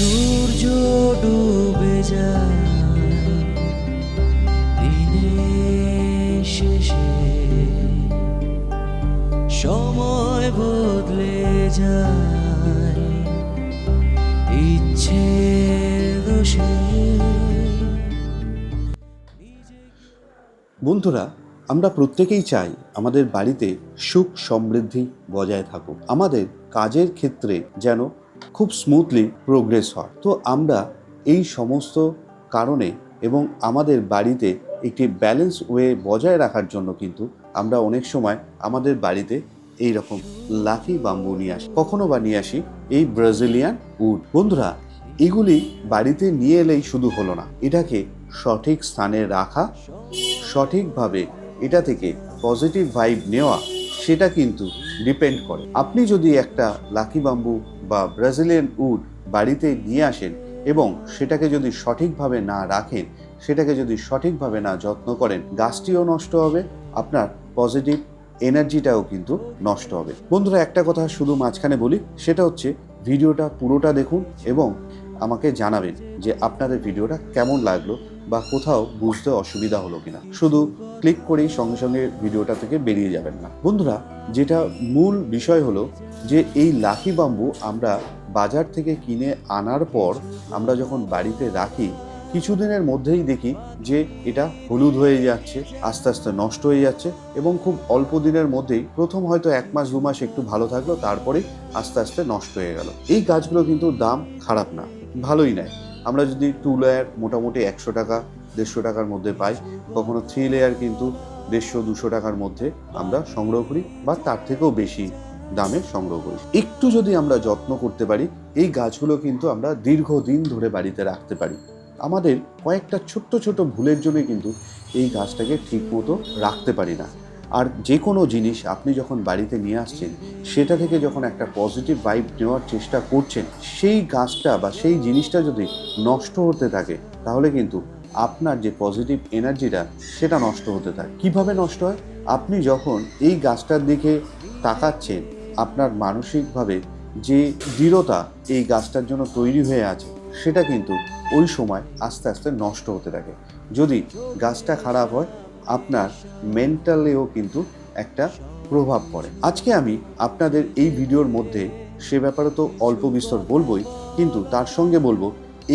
সূর্য ডুবে শেষে সময় বদলে যায়। ইচ্ছে দোষে বন্ধুরা, আমরা প্রত্যেকেই চাই আমাদের বাড়িতে সুখ সমৃদ্ধি বজায় থাকুক। আমাদের কাজের ক্ষেত্রে যেন খুব স্মুথলি প্রোগ্রেস হয়। তো আমরা এই সমস্ত কারণে এবং আমাদের বাড়িতে একটি ব্যালেন্স ওয়ে বজায় রাখার জন্য কিন্তু আমরা অনেক সময় আমাদের বাড়িতে এই রকম লাফি বাম্বু নিয়ে আসি। কখনো বা নিয়ে আসি এই ব্রাজিলিয়ান উড বন্ধুরা, এগুলি বাড়িতে নিয়ে এলেই শুধু হলো না। এটাকে সঠিক স্থানে রাখা, সঠিকভাবে এটা থেকে পজিটিভ ভাইব নেওয়া, সেটা কিন্তু ডিপেন্ড করে। আপনি যদি একটা লাকি বাম্বু বা ব্রাজিলিয়ান উড বাড়িতে নিয়ে আসেন এবং সেটাকে যদি সঠিকভাবে না রাখেন, সেটাকে যদি সঠিকভাবে না যত্ন করেন, গাছটিও নষ্ট হবে, আপনার পজিটিভ এনার্জিটাও কিন্তু নষ্ট হবে। বন্ধুরা, একটা কথা শুধু মাঝখানে বলি, সেটা হচ্ছে ভিডিওটা পুরোটা দেখুন এবং আমাকে জানাবেন যে আপনাদের ভিডিওটা কেমন লাগল বা কোথাও বুঝতে অসুবিধা হলো কিনা। শুধু ক্লিক করেই সঙ্গে সঙ্গে ভিডিওটা থেকে বেরিয়ে যাবেন না। বন্ধুরা, যেটা মূল বিষয় হলো যে এই লাখি বাম্বু আমরা বাজার থেকে কিনে আনার পর আমরা যখন বাড়িতে রাখি, কিছুদিনের মধ্যেই দেখি যে এটা হলুদ হয়ে যাচ্ছে, আস্তে আস্তে নষ্ট হয়ে যাচ্ছে এবং খুব অল্প দিনের মধ্যেই প্রথম হয়তো এক মাস, দু মাস একটু ভালো থাকল, তারপরেই আস্তে আস্তে নষ্ট হয়ে গেল। এই গাছগুলো কিন্তু দাম খারাপ না। ভালোই নেয়। আমরা যদি টু লেয়ার মোটামুটি একশো টাকা, দেড়শো টাকার মধ্যে পাই, কখনো থ্রি লেয়ার কিন্তু দেড়শো, দুশো টাকার মধ্যে আমরা সংগ্রহ করি বা তার থেকেও বেশি দামে সংগ্রহ করি। একটু যদি আমরা যত্ন করতে পারি, এই গাছগুলো কিন্তু আমরা দীর্ঘদিন ধরে বাড়িতে রাখতে পারি। আমাদের কয়েকটা ছোট্ট ছোট ভুলের জন্য কিন্তু এই গাছটাকে ঠিকমতো রাখতে পারি না। আর যে কোনো জিনিস আপনি যখন বাড়িতে নিয়ে আসছেন, সেটা থেকে যখন একটা পজিটিভ ভাইব নেওয়ার চেষ্টা করছেন, সেই গাছটা বা সেই জিনিসটা যদি নষ্ট হতে থাকে, তাহলে কিন্তু আপনার যে পজিটিভ এনার্জিটা সেটা নষ্ট হতে থাকে। কীভাবে নষ্ট হয়? আপনি যখন এই গাছটার দিকে তাকাচ্ছেন, আপনার মানসিকভাবে যে দৃঢ়তা এই গাছটার জন্য তৈরি হয়ে আছে, সেটা কিন্তু ওই সময় আস্তে আস্তে নষ্ট হতে থাকে। যদি গাছটা খারাপ হয় আপনার মেন্টালেও কিন্তু একটা প্রভাব পড়ে। আজকে আমি আপনাদের এই ভিডিওর মধ্যে সে ব্যাপারে তো অল্প বিস্তর বলবই, কিন্তু তার সঙ্গে বলব,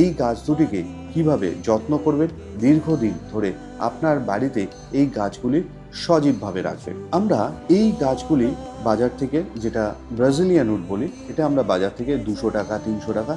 এই গাছ দুটিকে কীভাবে যত্ন করবেন, দীর্ঘদিন ধরে আপনার বাড়িতে এই গাছগুলি সজীবভাবে রাখবেন। আমরা এই গাছগুলি বাজার থেকে যেটা ব্রাজিলিয়ান উড বলি, এটা আমরা বাজার থেকে দুশো টাকা, তিনশো টাকা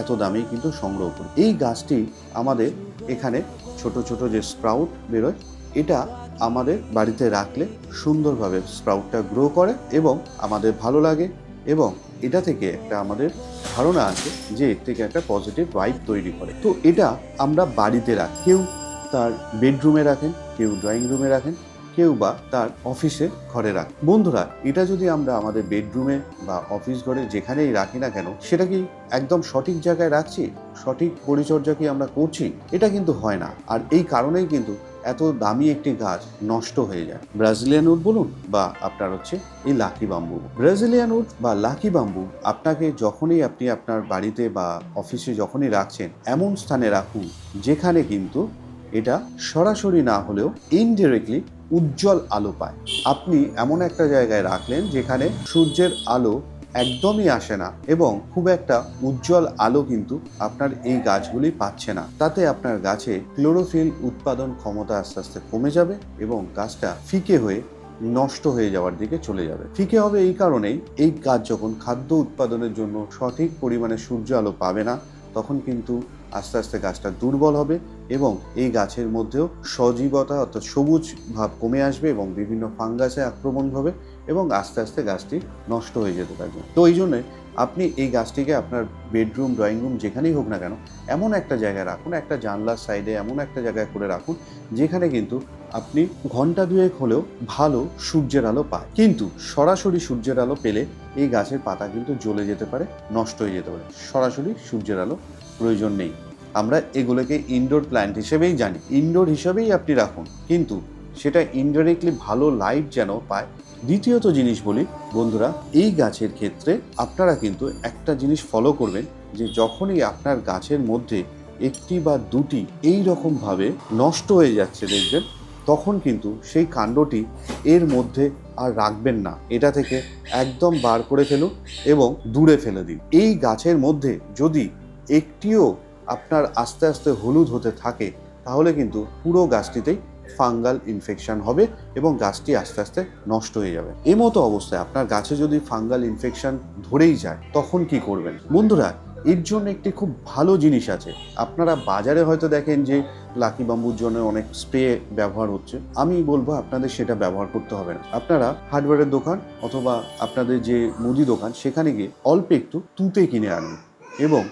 এত দামেই কিন্তু সংগ্রহ করি। এই গাছটি আমাদের এখানে ছোট ছোট যে স্প্রাউট বেরোয় এটা আমাদের বাড়িতে রাখলে সুন্দরভাবে স্প্রাউটটা গ্রো করে এবং আমাদের ভালো লাগে এবং এটা থেকে একটা আমাদের ধারণা আছে যে এর থেকে একটা পজিটিভ ভাইব তৈরি করে। তো এটা আমরা বাড়িতে রাখি, কেউ তার বেডরুমে রাখেন, কেউ ড্রয়িং রুমে রাখেন, কেউ বা তার অফিসে ঘরে রাখে বন্ধুরা, এটা যদি আমরা আমাদের বেডরুমে বা অফিস ঘরে যেখানেই রাখি না কেন, সেটা কি একদম সঠিক জায়গায় রাখছি? সঠিক পরিচর্যা কি আমরা করছি? এটা কিন্তু হয় না। আর এই কারণেই কিন্তু এত দামি একটি গাছ নষ্ট হয়ে যায়। ব্রাজিলিয়ান উড বলুন বা আপনার হচ্ছে এই লাকি বাম্বু। ব্রাজিলিয়ান উড বা লাকি বাম্বু আপনাকে যখনই আপনি আপনার বাড়িতে বা অফিসে যখনই রাখছেন, এমন স্থানে রাখুন যেখানে কিন্তু এটা সরাসরি না হলেও ইনডিরেক্টলি উজ্জ্বল আলো পায়। আপনি এমন একটা জায়গায় রাখলেন যেখানে সূর্যের আলো একদমই আসে না এবং খুব একটা উজ্জ্বল আলো কিন্তু আপনার এই গাছগুলি পাচ্ছে না। তাতে আপনার গাছে ক্লোরোফিল উৎপাদন ক্ষমতা আস্তে আস্তে কমে যাবে এবং গাছটা ফিকে হয়ে নষ্ট হয়ে যাওয়ার দিকে চলে যাবে। ফিকে হবে এই কারণেই এই গাছ যখন খাদ্য উৎপাদনের জন্য সঠিক পরিমাণে সূর্য আলো পাবে না, তখন কিন্তু আস্তে আস্তে গাছটা দুর্বল হবে এবং এই গাছের মধ্যেও সজীবতা অর্থাৎ সবুজ ভাব কমে আসবে এবং বিভিন্ন ফাঙ্গাসে আক্রমণ হবে এবং আস্তে আস্তে গাছটি নষ্ট হয়ে যেতে থাকবে। তো এই জন্যে আপনি এই গাছটিকে আপনার বেডরুম, ড্রয়িং রুম যেখানেই হোক না কেন, এমন একটা জায়গায় রাখুন, একটা জানলার সাইডে এমন একটা জায়গায় করে রাখুন, যেখানে কিন্তু আপনি ঘণ্টা দুয়েক হলেও ভালো সূর্যের আলো পায়। কিন্তু সরাসরি সূর্যের আলো পেলে এই গাছের পাতা কিন্তু জ্বলে যেতে পারে, নষ্ট হয়ে যেতে পারে। সরাসরি সূর্যের আলো প্রয়োজন নেই। আমরা এগুলোকে ইনডোর প্ল্যান্ট হিসেবেই জানি। ইনডোর হিসেবেই আপনি রাখুন। কিন্তু সেটা ইনডাইরেক্টলি ভালো লাইট যেন পায় দ্বিতীয়ত জিনিস বলি, বন্ধুরা, এই গাছের ক্ষেত্রে আপনারা কিন্তু একটা জিনিস ফলো করবেন যে যখনই আপনার গাছের মধ্যে একটি বা দুটি এই রকমভাবে নষ্ট হয়ে যাচ্ছে দেখবেন, তখন কিন্তু সেই কাণ্ডটি এর মধ্যে আর রাখবেন না। এটা থেকে একদম বার করে ফেলুন এবং দূরে ফেলে দিন। এই গাছের মধ্যে যদি একটিও আপনার আস্তে আস্তে হলুদ হতে থাকে, তাহলে কিন্তু পুরো গাছটিতেই ফাঙ্গাল ইনফেকশন হবে এবং গাছটি আস্তে আস্তে নষ্ট হয়ে যাবে। এমতো অবস্থায় আপনার গাছে যদি ফাঙ্গাল ইনফেকশন ধরেই যায়, তখন কি করবেন? বন্ধুরা, এর জন্য একটি খুব ভালো জিনিস আছে। আপনারা বাজারে হয়তো দেখেন যে লাকি বাম্বুর জন্য অনেক স্প্রে ব্যবহার হচ্ছে। আমি বলব আপনাদের সেটা ব্যবহার করতে হবে না। আপনারা হার্ডওয়্যারের দোকান অথবা আপনাদের যে মুদি দোকান, সেখানে গিয়ে অল্প একটু তুঁতে কিনে আনুন এবং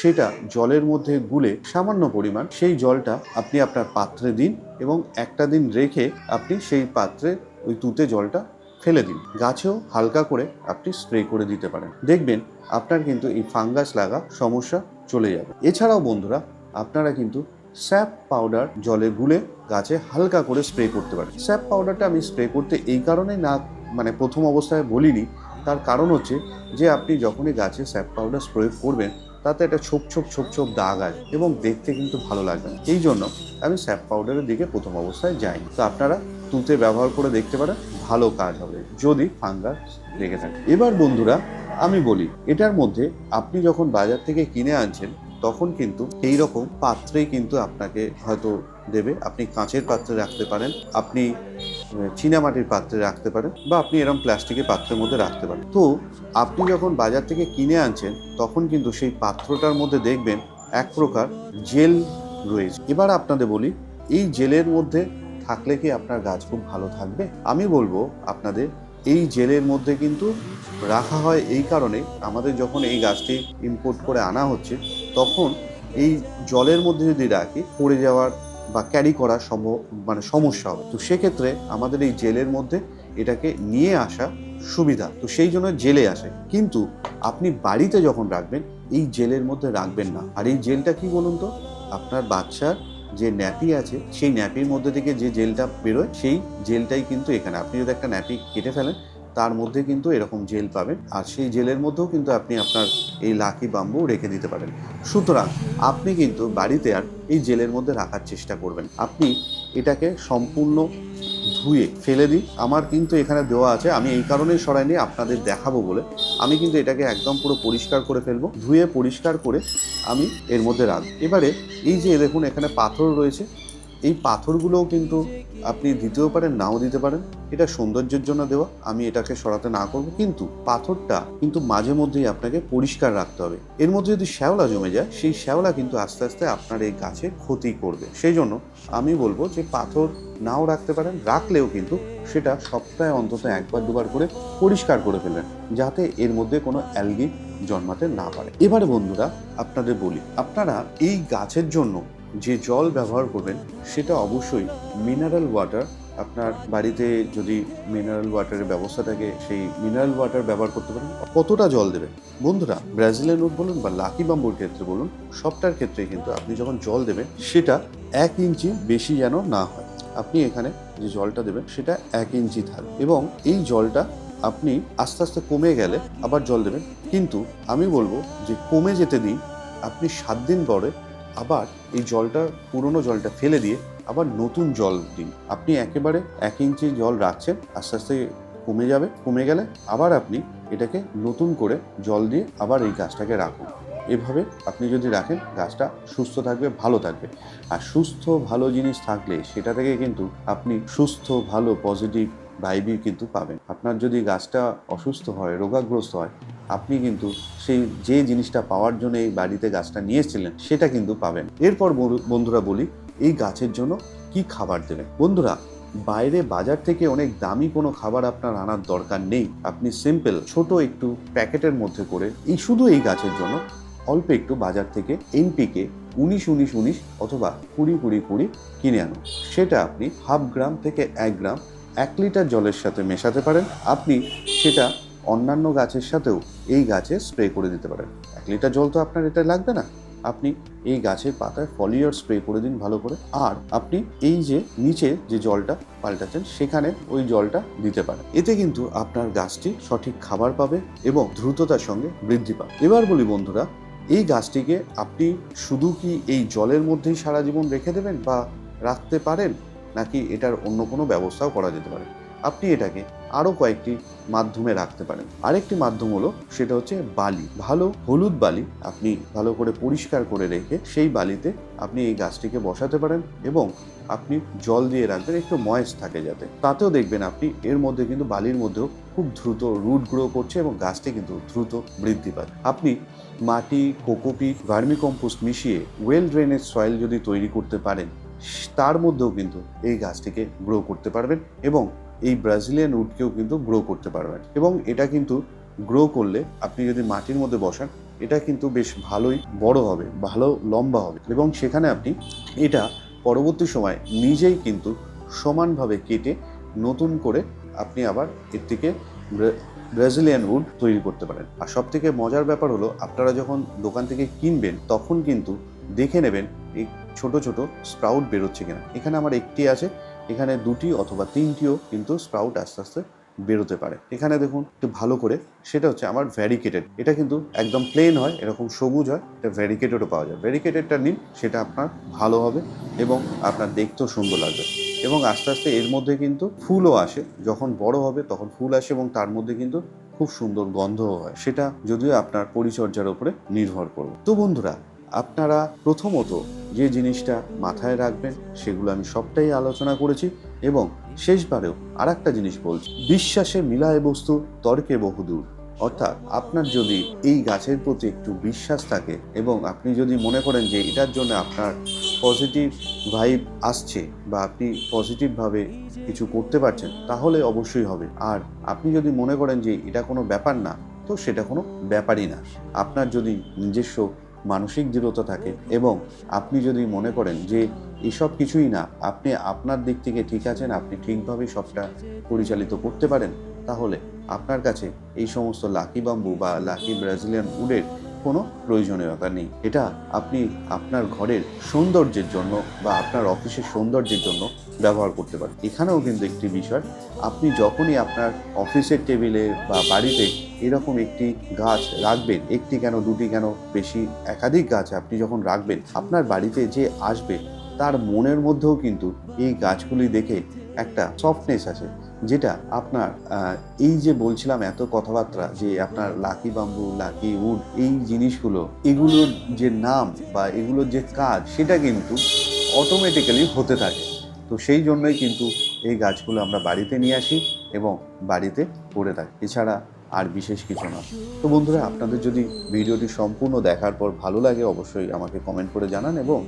সেটা জলের মধ্যে গুলে সামান্য পরিমাণ সেই জলটা আপনি আপনার পাত্রে দিন এবং একটা দিন রেখে আপনি সেই পাত্রে ওই তুতে জলটা ফেলে দিন। গাছেও হালকা করে আপনি স্প্রে করে দিতে পারেন। দেখবেন আপনার কিন্তু এই ফাঙ্গাস লাগা সমস্যা চলে যাবে। এছাড়াও বন্ধুরা, আপনারা কিন্তু স্যাপ পাউডার জলে গুলে গাছে হালকা করে স্প্রে করতে পারেন। স্যাপ পাউডারটা আমি স্প্রে করতে এই কারণে না মানে প্রথম অবস্থায় বলিনি। তার কারণ হচ্ছে যে আপনি যখনই গাছে স্যাপ পাউডার স্প্রে করবেন তাতে একটা ছোপ ছোপ ছোপ ছোপ দাগ আছে এবং দেখতে কিন্তু ভালো লাগবে না। এই জন্য আমি স্যাপ পাউডারের দিকে প্রথম অবস্থায় যাইনি। তো আপনারা তুতে ব্যবহার করে দেখতে পারেন, ভালো কাজ হবে যদি ফাঙ্গাস লেগে থাকে। এবার বন্ধুরা, আমি বলি, এটার মধ্যে আপনি যখন বাজার থেকে কিনে আনছেন, তখন কিন্তু এই রকম পাত্রেই কিন্তু আপনাকে হয়তো দেবে। আপনি কাঁচের পাত্রে রাখতে পারেন, আপনি চীনামাটির পাত্রে রাখতে পারেন বা আপনি এরকম প্লাস্টিকের পাত্রের মধ্যে রাখতে পারেন। তো আপনি যখন বাজার থেকে কিনে আনছেন, তখন কিন্তু সেই পাত্রটার মধ্যে দেখবেন এক প্রকার জেল রয়েছে। এবার আপনাদের বলি, এই জেলের মধ্যে থাকলে কি আপনার গাছ খুব ভালো থাকবে? আমি বলব আপনাদের, এই জেলের মধ্যে কিন্তু রাখা হয় এই কারণে আমাদের যখন এই গাছটি ইম্পোর্ট করে আনা হচ্ছে, তখন এই জলের মধ্যে যদি রাখি, পড়ে যাওয়ার বা ক্যারি করা সম্ভব মানে সমস্যা হবে। তো সেক্ষেত্রে আমাদের এই জেলের মধ্যে এটাকে নিয়ে আসা সুবিধা। তো সেই জন্য জেলে আসে। কিন্তু আপনি বাড়িতে যখন রাখবেন, এই জেলের মধ্যে রাখবেন না। আর এই জেলটা কি বলুন তো? আপনার বাচ্চার যে ন্যাপি আছে, সেই ন্যাপির মধ্যে থেকে যে জেলটা বেরোয়, সেই জেলটাই কিন্তু এখানে। আপনি যদি একটা ন্যাপি কেটে ফেলেন তার মধ্যে কিন্তু এরকম জেল পাবেন। আর সেই জেলের মধ্যেও কিন্তু আপনি আপনার এই লাকি বাম্বু রেখে দিতে পারেন। সুতরাং আপনি কিন্তু বাড়িতে আর এই জেলের মধ্যে রাখার চেষ্টা করবেন। আপনি এটাকে সম্পূর্ণ ধুয়ে ফেলে দিই আমার কিন্তু এখানে দেওয়া আছে, আমি এই কারণেই সরাইনি আপনাদের দেখাবো বলে। আমি কিন্তু এটাকে একদম পুরো পরিষ্কার করে ফেলব। ধুয়ে পরিষ্কার করে আমি এর মধ্যে রাখব। এবারে এই যে দেখুন, এখানে পাথর রয়েছে। এই পাথরগুলোও কিন্তু আপনি দিতেও পারেন, নাও দিতে পারেন। এটা সৌন্দর্যের জন্য দেওয়া আমি এটাকে সরাতে না করব। কিন্তু পাথরটা কিন্তু মাঝে মধ্যেই আপনাকে পরিষ্কার রাখতে হবে। এর মধ্যে যদি শ্যাওলা জমে যায়, সেই শ্যাওলা কিন্তু আস্তে আস্তে আপনার এই গাছে ক্ষতি করবে। সেই জন্য আমি বলব যে পাথর নাও রাখতে পারেন, রাখলেও কিন্তু সেটা সপ্তাহে অন্তত একবার দুবার করে পরিষ্কার করে ফেলবেন, যাতে এর মধ্যে কোনো অ্যালগি জন্মাতে না পারে। এবারে বন্ধুরা, আপনাদের বলি, আপনারা এই গাছের জন্য যে জল ব্যবহার করবেন, সেটা অবশ্যই মিনারেল ওয়াটার আপনার বাড়িতে যদি মিনারেল ওয়াটারের ব্যবস্থা থাকে, সেই মিনারেল ওয়াটার ব্যবহার করতে পারেন। কতটা জল দেবেন? বন্ধুরা ব্রাজিলের নোট বলুন বা লাকি বাম্বুর ক্ষেত্রে বলুন, সবটার ক্ষেত্রে কিন্তু আপনি যখন জল দেবেন, সেটা এক ইঞ্চি বেশি যেন না হয়। আপনি এখানে যে জলটা দেবেন, সেটা এক ইঞ্চি থাকবে এবং এই জলটা আপনি আস্তে আস্তে কমে গেলে আবার জল দেবেন। কিন্তু আমি বলব যে কমে যেতে দিন, আপনি সাত দিন পরে আবার এই জলটা, পুরনো জলটা ফেলে দিয়ে আবার নতুন জল দিন। আপনি একেবারে এক ইঞ্চি জল রাখছেন, আস্তে আস্তে কমে যাবে, কমে গেলে আবার আপনি এটাকে নতুন করে জল দিয়ে আবার এই গাছটাকে রাখুন। এভাবে আপনি যদি রাখেন, গাছটা সুস্থ থাকবে, ভালো থাকবে। আর সুস্থ, ভালো জিনিস থাকলে সেটা থেকে কিন্তু আপনি সুস্থ, ভালো পজিটিভ ভাইবই কিন্তু পাবেন। আপনার যদি গাছটা অসুস্থ হয়, রোগাগ্রস্ত হয় আপনি কিন্তু সেই যে জিনিসটা পাওয়ার জন্য এই বাড়িতে গাছটা নিয়ে এসেছিলেন, সেটা কিন্তু পাবেন। এরপর বন্ধু- বন্ধুরা বলি, এই গাছের জন্য কি খাবার দেবেন? বন্ধুরা, বাইরে বাজার থেকে অনেক দামি কোনো খাবার আপনার আনার দরকার নেই। আপনি সিম্পল ছোট একটু প্যাকেটের মধ্যে করে এই শুধু এই গাছের জন্য অল্প একটু বাজার থেকে এনপিকে উনিশ উনিশ উনিশ অথবা কুড়ি কুড়ি কুড়ি কিনে আনুন। সেটা আপনি হাফ গ্রাম থেকে এক গ্রাম এক লিটার জলের সাথে মেশাতে পারেন। আপনি সেটা অন্যান্য গাছের সাথেও এই গাছে স্প্রে করে দিতে পারেন। এক লিটার জল তো আপনার এটা লাগবে না। আপনি এই গাছের পাতায় ফলিওর স্প্রে করে দিন ভালো করে। আর আপনি এই যে নিচে যে জলটা পাল্টাচ্ছেন, সেখানে ওই জলটা দিতে পারেন। এতে কিন্তু আপনার গাছটি সঠিক খাবার পাবে এবং দ্রুততার সঙ্গে বৃদ্ধি পাবে। এবার বলি বন্ধুরা, এই গাছটিকে আপনি শুধু কি এই জলের মধ্যেই সারা জীবন রেখে দেবেন বা রাখতে পারেন? নাকি এটার অন্য কোনো ব্যবস্থাও করা যেতে পারে? আপনি এটাকে আরও কয়েকটি মাধ্যমে রাখতে পারেন। আরেকটি মাধ্যম হলো সেটা হচ্ছে বালি। ভালো হলুদ বালি আপনি ভালো করে পরিষ্কার করে রেখে সেই বালিতে আপনি এই গাছটিকে বসাতে পারেন এবং আপনি জল দিয়ে রাখবেন, একটু ময়েস থাকে যাতে। তাতেও দেখবেন আপনি এর মধ্যে কিন্তু বালির মধ্যেও খুব দ্রুত রুট গ্রো করছে এবং গাছটি কিন্তু দ্রুত বৃদ্ধি পায়। আপনি মাটি কোকোপিট ভার্মি কম্পোস্ট মিশিয়ে ওয়েল ড্রেনেজ সয়েল যদি তৈরি করতে পারেন, তার মধ্যেও কিন্তু এই গাছটিকে গ্রো করতে পারবেন এবং এই ব্রাজিলিয়ান উডকেও কিন্তু গ্রো করতে পারবেন। এবং এটা কিন্তু গ্রো করলে আপনি যদি মাটির মধ্যে বসান, এটা কিন্তু বেশ ভালোই বড় হবে, ভালো লম্বা হবে। এবং সেখানে আপনি এটা পরবর্তী সময় নিজেই কিন্তু সমানভাবে কেটে নতুন করে আপনি আবার এর থেকে ব্রাজিলিয়ান উড তৈরি করতে পারেন। আর সব থেকে মজার ব্যাপার হলো, আপনারা যখন দোকান থেকে কিনবেন, তখন কিন্তু দেখে নেবেন এই ছোট ছোট স্প্রাউট বেরোচ্ছে কিনা। এখানে আমার একটি আছে এখানে দুটি অথবা তিনটিও কিন্তু স্প্রাউট আস্তে আস্তে বেরোতে পারে। এখানে দেখুন একটু ভালো করে, সেটা হচ্ছে আমার ভ্যারিকেটেড এটা কিন্তু একদম প্লেন হয়, এরকম সবুজ হয়, এটা ভ্যারিকেটেডও পাওয়া যায়। ভ্যারিকেটেডটা নিন, সেটা আপনার ভালো হবে এবং আপনার দেখতেও সুন্দর লাগবে। এবং আস্তে আস্তে এর মধ্যে কিন্তু ফুলও আসে, যখন বড় হবে তখন ফুল আসে এবং তার মধ্যে কিন্তু খুব সুন্দর গন্ধও হয়। সেটা যদিও আপনার পরিচর্যার উপরে নির্ভর করবে। তো বন্ধুরা আপনারা প্রথমত যে জিনিসটা মাথায় রাখবেন, সেগুলো আমি সবটাই আলোচনা করেছি এবং শেষবারেও আর একটা জিনিস বলছি। বিশ্বাসে মিলায় বস্তু, তর্কে বহুদূর। অর্থাৎ আপনার যদি এই গাছের প্রতি একটু বিশ্বাস থাকে এবং আপনি যদি মনে করেন যে এটার জন্য আপনার পজিটিভ ভাইব আসছে বা আপনি পজিটিভভাবে কিছু করতে পারছেন, তাহলে অবশ্যই হবে। আর আপনি যদি মনে করেন যে এটা কোনো ব্যাপার না, তো সেটা কোনো ব্যাপারই না। আপনার যদি নিজস্ব মানসিক দৃঢ়তা থাকে এবং আপনি যদি মনে করেন যে এসব কিছুই না, আপনি আপনার দিক থেকে ঠিক আছেন, আপনি ঠিকভাবে সবটা পরিচালিত করতে পারেন, তাহলে আপনার কাছে এই সমস্ত লাকি বাম্বু বা লাকি ব্রাজিলিয়ান উডের কোনো প্রয়োজনীয়তা নেই। এটা আপনি আপনার ঘরের সৌন্দর্যের জন্য বা আপনার অফিসের সৌন্দর্যের জন্য ব্যবহার করতে পারেন। এখানেও কিন্তু একটি বিষয়, আপনি যখনই আপনার অফিসের টেবিলে বা বাড়িতে এরকম একটি গাছ রাখবেন, একটি কেন, দুটি কেন, বেশি একাধিক গাছ আপনি যখন রাখবেন, আপনার বাড়িতে যে আসবে, তার মনের মধ্যেও কিন্তু এই গাছগুলি দেখে একটা সফটনেস আছে যেটা আপনার এই যে বলছিলাম এত কথাবার্তা যে আপনার লাকি বাম্বু, লাকি উড, এই জিনিসগুলো, এগুলোর যে নাম বা এগুলোর যে কাজ, সেটা কিন্তু অটোমেটিক্যালি হতে থাকে। তো সেই জন্যই কিন্তু এই গাছগুলো আমরা বাড়িতে নিয়ে আসি এবং বাড়িতে করে থাকি। এছাড়া আর বিশেষ কিছু না। তো বন্ধুরা, আপনাদের যদি ভিডিওটি সম্পূর্ণ দেখার পর ভালো লাগে, অবশ্যই আমাকে কমেন্ট করে জানান এবং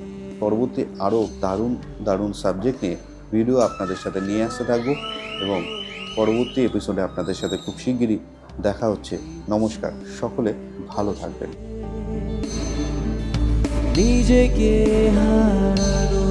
পরবর্তী আরও দারুণ দারুণ সাবজেক্ট নিয়ে ভিডিও আপনাদের সাথে নিয়ে আসতে থাকব। এবং পরবর্তী এপিসোডে আপনাদের সাথে খুব শিগগিরই দেখা হচ্ছে। নমস্কার, সকলে ভালো থাকবেন। নিজেকে হারা